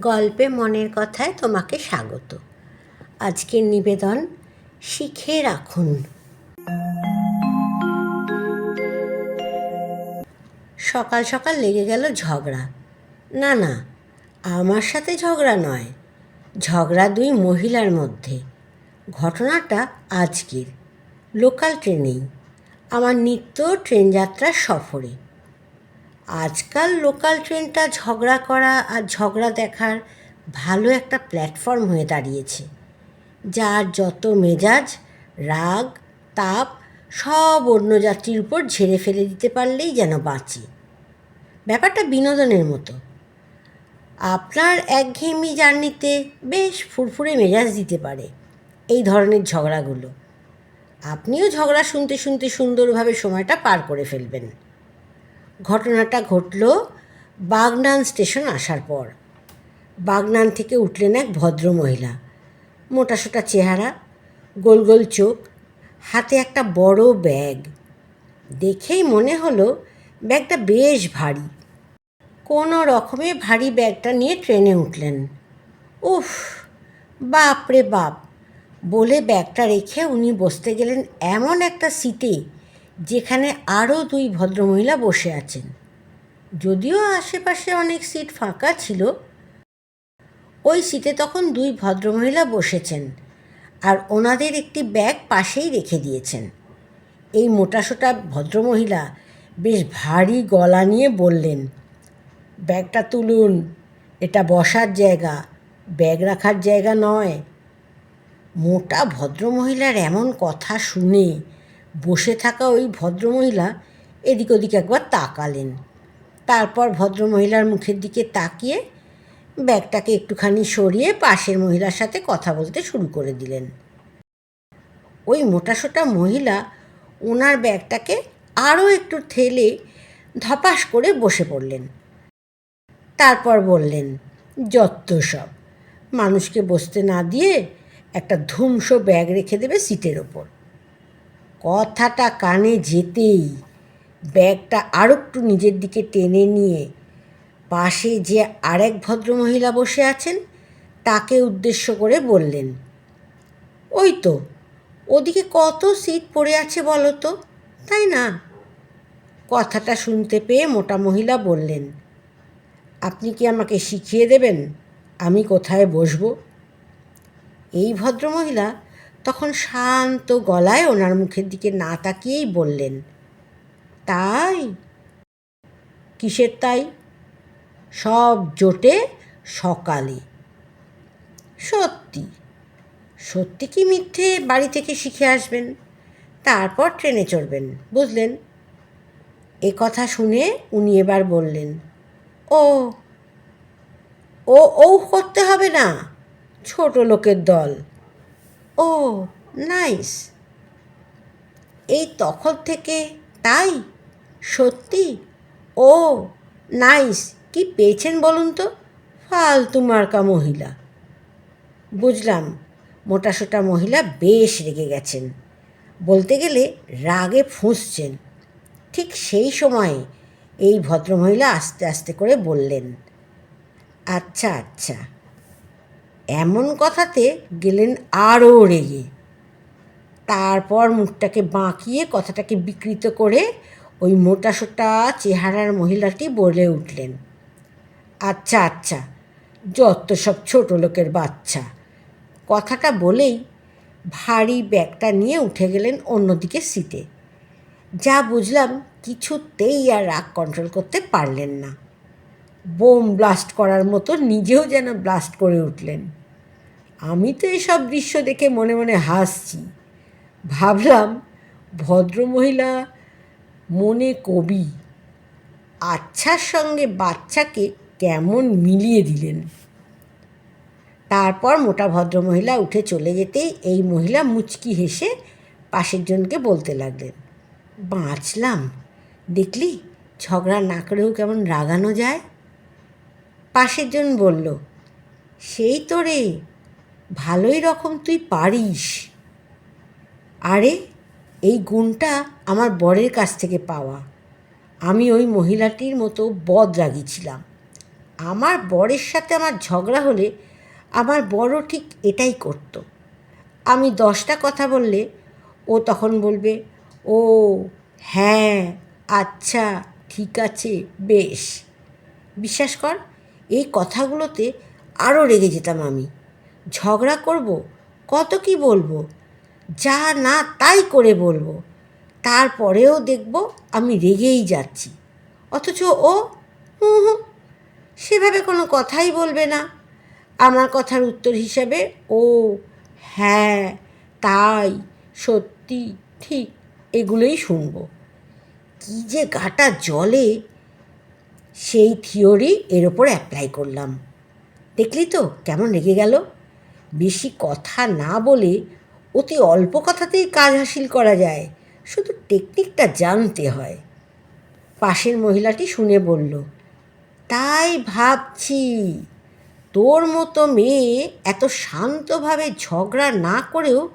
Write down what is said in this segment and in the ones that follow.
গল্পে মনের কথায় তোমাকে স্বাগত। আজকের নিবেদন, শিখে রাখুন। সকাল সকাল লেগে গেল ঝগড়া। না না, আমার সাথে ঝগড়া নয়। ঝগড়া দুই মহিলার মধ্যে। ঘটনাটা আজকের। লোকাল ট্রেনেই। আমার নিত্য ট্রেন যাত্রার সফরে। আজকাল লোকাল ট্রেনটা ঝগড়া করা আর ঝগড়া দেখার ভালো একটা প্ল্যাটফর্ম হয়ে দাঁড়িয়েছে। যার যত মেজাজ, রাগ, তাপ, সব অন্য যাত্রীর উপর ঝেড়ে ফেলে দিতে পারলেই যেন বাঁচে। ব্যাপারটা বিনোদনের মতো। আপনার একঘেয়েমি জার্নিতে বেশ ফুরফুরে মেজাজ দিতে পারে এই ধরনের ঝগড়াগুলো। আপনিও ঝগড়া শুনতে শুনতে সুন্দরভাবে সময়টা পার করে ফেলবেন। ঘটনাটা ঘটল বাগনান স্টেশন আসার পর। বাগনান থেকে উঠলেন এক ভদ্রমহিলা। মোটাসোটা চেহারা, গোল গোল চোখ, হাতে একটা বড় ব্যাগ। দেখেই মনে হলো ব্যাগটা বেশ ভারী। কোনো রকমে ভারী ব্যাগটা নিয়ে ট্রেনে উঠলেন। উফ বাপ রে বাপ! বলে ব্যাগটা রেখে উনি বসতে গেলেন এমন একটা সিটে যেখানে আরও দুই ভদ্রমহিলা বসে আছেন। যদিও আশেপাশে অনেক সিট ফাঁকা ছিল, ওই সিটে তখন দুই ভদ্রমহিলা বসেছেন আর ওনাদের একটি ব্যাগ পাশেই রেখে দিয়েছেন। এই মোটাসোটা ভদ্রমহিলা বেশ ভারী গলা নিয়ে বললেন, ব্যাগটা তুলুন, এটা বসার জায়গা, ব্যাগ রাখার জায়গা নয়। মোটা ভদ্রমহিলার এমন কথা শুনে বসে থাকা ওই ভদ্রমহিলা এদিক ওদিক একবার তাকালেন। তারপর ভদ্রমহিলার মুখের দিকে তাকিয়ে ব্যাগটাকে একটুখানি সরিয়ে পাশের মহিলার সাথে কথা বলতে শুরু করে দিলেন। ওই মোটাসোটা মহিলা ওনার ব্যাগটাকে আরও একটু ঠেলে ধপাস করে বসে পড়লেন। তারপর বললেন, যত্ত সব। মানুষকে বসতে না দিয়ে একটা ধুমসো ব্যাগ রেখে দেবে সিটের ওপর। কথাটা কানে যেতেই ব্যাগটা আরও একটু নিজের দিকে টেনে নিয়ে পাশে যে আরেক ভদ্রমহিলা বসে আছেন, তাকে উদ্দেশ্য করে বললেন, ওই তো, ওদিকে কত সিট পড়ে আছে বলো তো, তাই না? কথাটা শুনতে পেয়ে মোটা মহিলা বললেন, আপনি কি আমাকে শিখিয়ে দেবেন? আমি কোথায় বসবো? এই ভদ্রমহিলা তখন শান্ত গলায় ওনার মুখের দিকে না তাকিয়েই বললেন, তাই? কিসের তাই? সব জোটে সকালে। সত্যি? সত্যি কি মিথ্যে বাড়ি থেকে শিখে আসবেন? তারপর ট্রেনে চড়বেন, বুঝলেন? এ কথা শুনে উনি এবার বললেন, ও ও ও করতে হবে না, ছোট লোকের দল। ও, নাইস। এই তখন থেকে তাই? সত্যি? ও, নাইস। কি পেয়েছেন বলুন তো? ফালতু মার্কা মহিলা। বুঝলাম, মোটাসোটা মহিলা বেশ রেগে গেছেন। বলতে গেলে রাগে ফুঁসছেন। ঠিক সেই সময়ে এই ভদ্রমহিলা আস্তে আস্তে করে বললেন আচ্ছা আচ্ছা। এমন কথাতে গেলেন আরও রেগে। তারপর মুখটাকে বাঁকিয়ে কথাটাকে বিকৃত করে ওই মোটাসোটা চেহারার মহিলাটি বলে উঠলেন আচ্ছা আচ্ছা যত সব ছোট লোকের বাচ্চা। কথাটা বলেই ভারী ব্যাগটা নিয়ে উঠে গেলেন অন্যদিকে সিটে। যা বুঝলাম কিছুতেই আর রাগ কন্ট্রোল করতে পারলেন না। বোম ব্লাস্ট করার মতো নিজেও যেন ব্লাস্ট করে উঠলেন। আমি তো এসব দৃশ্য দেখে মনে মনে হাসছি। ভাবলাম, ভদ্রমহিলা মনে কবি, আচ্ছার সঙ্গে বাচ্চাকে কেমন মিলিয়ে দিলেন। তারপর মোটা ভদ্রমহিলা উঠে চলে যেতেই এই মহিলা মুচকি হেসে পাশের জনকে বলতে লাগলেন, বাঁচলাম। দেখলি ঝগড়া না করেও কেমন রাগানো যায়? পাশের জন বলল, সেই তো রে, ভালোই রকম তুই পারিস। আরে, এই গুণটা আমার বরের কাছ থেকে পাওয়া। আমি ওই মহিলাটির মতো বদ রাগিছিলাম আমার বরের সাথে আমার ঝগড়া হলে আমার বড় ঠিক এটাই করতো। আমি দশটা কথা বললে ও তখন বলবে, ও হ্যাঁ আচ্ছা ঠিক আছে, বেশ। বিশ্বাস কর এই কথাগুলোতে আরও রেগে যেতাম আমি। ঝগড়া করব, কত কি বলব, যা না তাই করে বলব। তারপরেও দেখব আমি রেগেই যাচ্ছি। অথচ ও, হুঁ হুঁ, সেভাবে কোনো কথাই বলবে না। আমার কথার উত্তর হিসাবে ও হ্যাঁ তাই, সত্যি, ঠিক, এগুলোই শুনব। কী যে গাটা জলে সেই থিওরি এর ওপর অ্যাপ্লাই করলাম। দেখলি তো কেমন রেগে গেল? বেশি কথা না বলে অতি অল্প কথাতেই কাজ হাসিল করা যায়, শুধু টেকনিকটা জানতে হয়। পাশের মহিলাটি শুনে বলল, তাই ভাবছি, তোর মতো মেয়ে এত শান্তভাবে ঝগড়া না করেও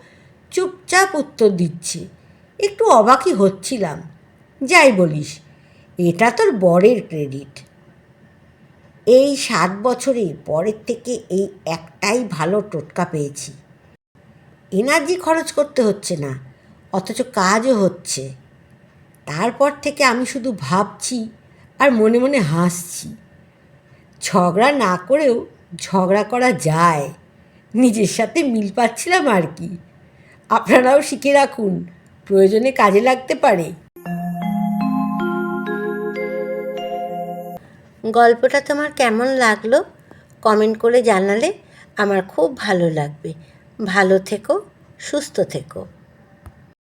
চুপচাপ উত্তর দিচ্ছে। একটু অবাকই হচ্ছিলাম। যাই বলিস এটা তোর বরের ক্রেডিট এই সাত বছরে পরের থেকে এই একটাই ভালো টোটকা পেয়েছি। এনার্জি খরচ করতে হচ্ছে না, অথচ কাজও হচ্ছে। তারপর থেকে আমি শুধু ভাবছি আর মনে মনে হাসছি। ঝগড়া না করেও ঝগড়া করা যায়। নিজের সাথে মিল পাচ্ছিলাম আর কি। আপনারাও শিখে রাখুন, প্রয়োজনে কাজে লাগতে পারে। গল্পটা তোমার কেমন লাগল কমেন্ট করে জানালে আমার খুব ভালো লাগবে। ভালো থেকো, সুস্থ থেকো।